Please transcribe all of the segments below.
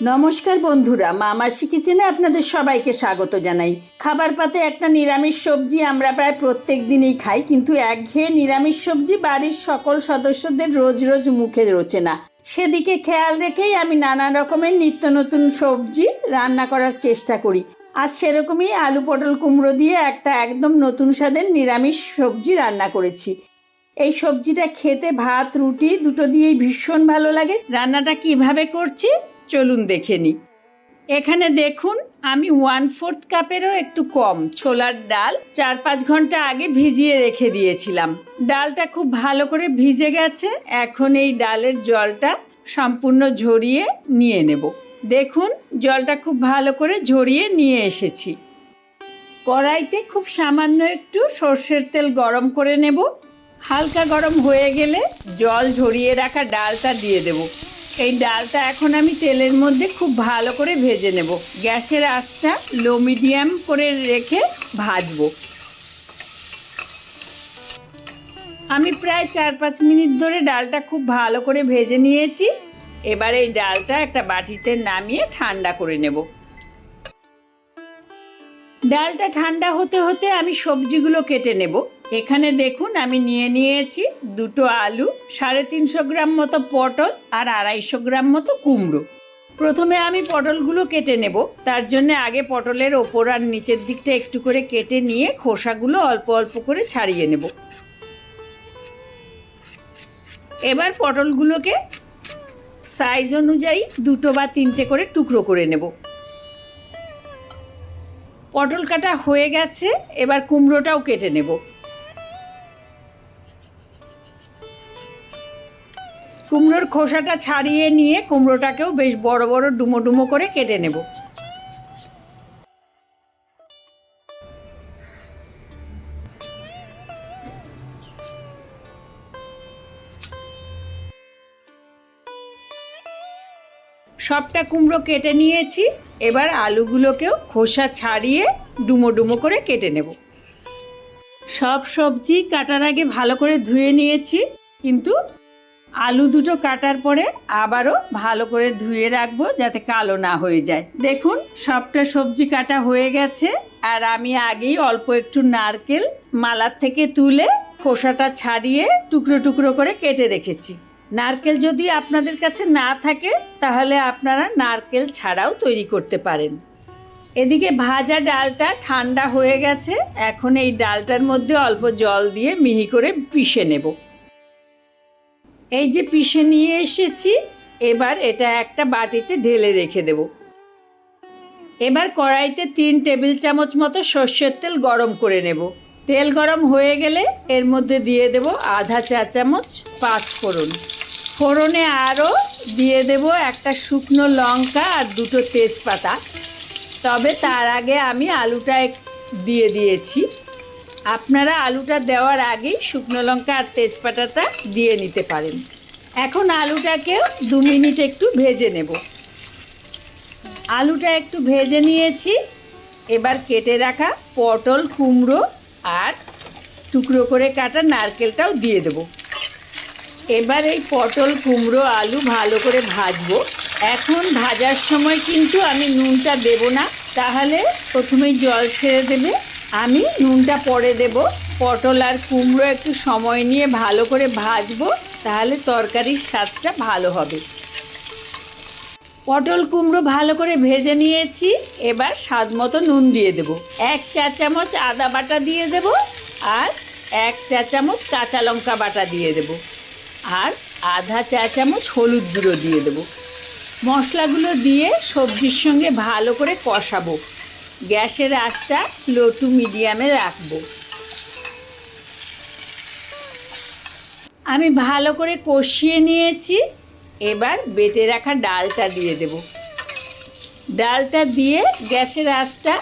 নমস্কার বন্ধুরা মামাসি কিচেনে আপনাদের সবাইকে স্বাগত জানাই। খাবার পাতে একটা নিরামিষ সবজি আমরা প্রায় প্রত্যেক দিনই খাই, কিন্তু একঘেয়ে নিরামিষ সবজি বাড়ির সকল সদস্যদের রোজ রোজ মুখে রোচে না। সেদিকে খেয়াল রেখেই আমি নানা রকমের নিত্য নতুন সবজি রান্না করার চেষ্টা করি। আর সেরকমই আলু পটল কুমড়ো দিয়ে একটা একদম নতুন স্বাদের নিরামিষ সবজি রান্না করেছি। এই সবজিটা খেতে ভাত, রুটি দুটো দিয়েই ভীষণ ভালো লাগে। রান্নাটা কীভাবে করছি? চলুন দেখে নিই এখানে দেখুন, আমি ওয়ান ফোর্থ কাপেরও একটু কম। ছোলার ডাল চার পাঁচ ঘণ্টা আগে ভিজিয়ে রেখে দিয়েছিলাম। ডালটা খুব ভালো করে ভিজে গেছে। এখন এই ডালের জলটা সম্পূর্ণ ঝরিয়ে নিয়ে নেব। দেখুন, জলটা খুব ভালো করে ঝরিয়ে নিয়ে এসেছি। কড়াইতে খুব সামান্য একটু সর্ষের তেল গরম করে নেব। হালকা গরম হয়ে গেলে জল ঝরিয়ে রাখা ডালটা দিয়ে দেব। এই ডালটা এখন আমি তেলের মধ্যে খুব ভালো করে ভেজে নেব। গ্যাসের আঁচটা লো মিডিয়াম করে রেখে ভাজবো। আমি প্রায় চার পাঁচ মিনিট ধরে ডালটা খুব ভালো করে ভেজে নিয়েছি। এবার এই ডালটা একটা বাটিতে নামিয়ে ঠান্ডা করে নেব। ডালটা ঠান্ডা হতে হতে আমি সবজিগুলো কেটে নেব। এখানে দেখুন আমি নিয়ে নিয়েছি দুটো আলু, সাড়ে তিনশো গ্রাম মতো পটল আর আড়াইশো গ্রাম মতো কুমড়ো। প্রথমে আমি পটলগুলো কেটে নেব, তার জন্য আগে পটলের ওপর আর নিচের দিকটা একটু করে কেটে নিয়ে খোসাগুলো অল্প অল্প করে ছাড়িয়ে নেব। এবার পটলগুলোকে সাইজ অনুযায়ী দুটো বা তিনটে করে টুকরো করে নেব। পটল কাটা হয়ে গেছে, এবার কুমড়োটাও কেটে নেব। কুমড়োর খোসাটা ছাড়িয়ে নিয়ে কুমড়োটাকেও বেশ বড় বড় ডুমো ডুমো করে কেটে নেব। সবটা কুমড়ো কেটে নিয়েছি, এবার আলুগুলোকেও খোসা ছাড়িয়ে ডুমো ডুমো করে কেটে নেব। সব সবজি কাটার আগে ভালো করে ধুয়ে নিয়েছি, কিন্তু আলু দুটো কাটার পরে আবারও ভালো করে ধুয়ে রাখব যাতে কালো না হয়ে যায়। দেখুন, সবটা সবজি কাটা হয়ে গেছে। আর আমি আগেই অল্প একটু নারকেল মালার থেকে তুলে খোসাটা ছাড়িয়ে টুকরো টুকরো করে কেটে রেখেছি। নারকেল যদি আপনাদের কাছে না থাকে, তাহলে আপনারা নারকেল ছাড়াও তৈরি করতে পারেন। এদিকে ভাজা ডালটা ঠান্ডা হয়ে গেছে। এখন এই ডালটার মধ্যে অল্প জল দিয়ে মিহি করে পিষে নেব। এই যে পিষে নিয়ে এসেছি, এবার এটা একটা বাটিতে ঢেলে রেখে দেব। এবার কড়াইতে তিন টেবিল চামচ মতো সর্ষের তেল গরম করে নেব। তেল গরম হয়ে গেলে এর মধ্যে দিয়ে দেব আধা চা চামচ পাঁচ ফোড়ন। ফোড়নে আরও দিয়ে দেব একটা শুকনো লঙ্কা আর দুটো তেজপাতা। তবে তার আগে আমি আলুটা দিয়ে দিয়েছি। আপনারা আলুটা দেওয়ার আগেই শুকনো লঙ্কা আর তেজপাতাটা দিয়ে নিতে পারেন। এখন আলুটাকেও দু মিনিট একটু ভেজে নেব। আলুটা একটু ভেজে নিয়েছি। এবার কেটে রাখা পটল, কুমড়ো আর টুকরো করে কাটা নারকেলটাও দিয়ে দেবো। এবার এই পটল, কুমড়ো, আলু ভালো করে ভাজবো। এখন ভাজার সময় কিন্তু আমি নুনটা দেব না। তাহলে প্রথমেই জল ছেড়ে দেবে। আমি নুনটা পরে দেব, পটল আর কুমড়ো একটু সময় নিয়ে ভালো করে ভাজবো, তাহলে তরকারির স্বাদটা ভালো হবে। পটল কুমড়ো ভালো করে ভেজে নিয়েছি, এবার স্বাদ মতো নুন দিয়ে দেব। এক চা চামচ আদা বাটা দিয়ে দেব আর এক চা চামচ কাঁচা লঙ্কা বাটা দিয়ে দেব আর আধা চা চামচ হলুদ গুঁড়ো দিয়ে দেব। মশলাগুলো দিয়ে সবজির সঙ্গে ভালো করে কষাবো। গ্যাসের আঁচটা লো টু মিডিয়ামে রাখব। আমি ভালো করে কষিয়ে নিয়েছি, এবার বেটে রাখা ডালটা দিয়ে দেব। ডালটা দিয়ে গ্যাসের আঁচটা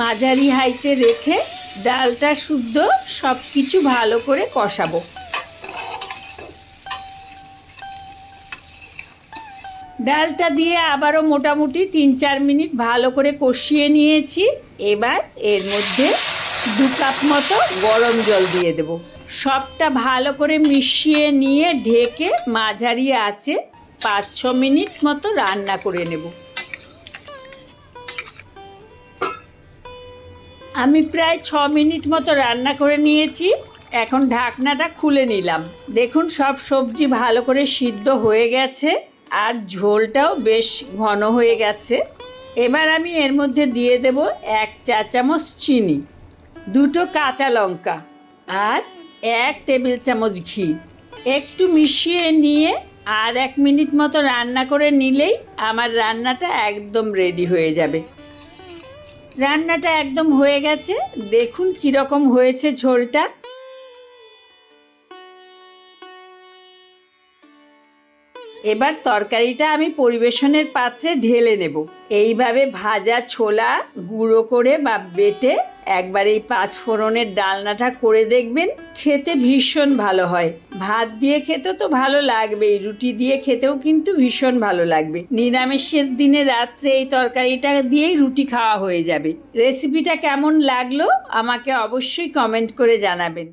মাঝারি হাইতে রেখে ডালটা শুদ্ধ সব কিছু ভালো করে কষাবো। ডালটা দিয়ে আবারও মোটামুটি তিন চার মিনিট ভালো করে কষিয়ে নিয়েছি। এবার এর মধ্যে দু কাপ মতো গরম জল দিয়ে দেব। সবটা ভালো করে মিশিয়ে নিয়ে ঢেকে মাঝারি আছে পাঁচ ছ মিনিট মতো রান্না করে নেব। আমি প্রায় ছ মিনিট মতো রান্না করে নিয়েছি। এখন ঢাকনাটা খুলে নিলাম। দেখুন সব সবজি ভালো করে সিদ্ধ হয়ে গেছে। আর ঝোলটাও বেশ ঘন হয়ে গেছে। এবার আমি এর মধ্যে দিয়ে দেব এক চা চামচ চিনি, দুটো কাঁচা লঙ্কা আর এক টেবিল চামচ ঘি। একটু মিশিয়ে নিয়ে আর এক মিনিট মতো রান্না করে নিলেই আমার রান্নাটা একদম রেডি হয়ে যাবে। রান্নাটা একদম হয়ে গেছে। দেখুন কীরকম হয়েছে ঝোলটা। এবার তরকারিটা আমি পরিবেশনের পাত্রে ঢেলে নেব। এইভাবে ভাজা ছোলা গুঁড়ো করে বা বেটে একবার এই পাঁচ ফোড়নের ডালনাটা করে দেখবেন খেতে ভীষণ ভালো হয়। ভাত দিয়ে খেতে তো ভালো লাগবেই, রুটি দিয়ে খেতেও কিন্তু ভীষণ ভালো লাগবে। নিরামিষের দিনে রাত্রে এই তরকারিটা দিয়েই রুটি খাওয়া হয়ে যাবে। রেসিপিটা কেমন লাগল আমাকে অবশ্যই কমেন্ট করে জানাবেন।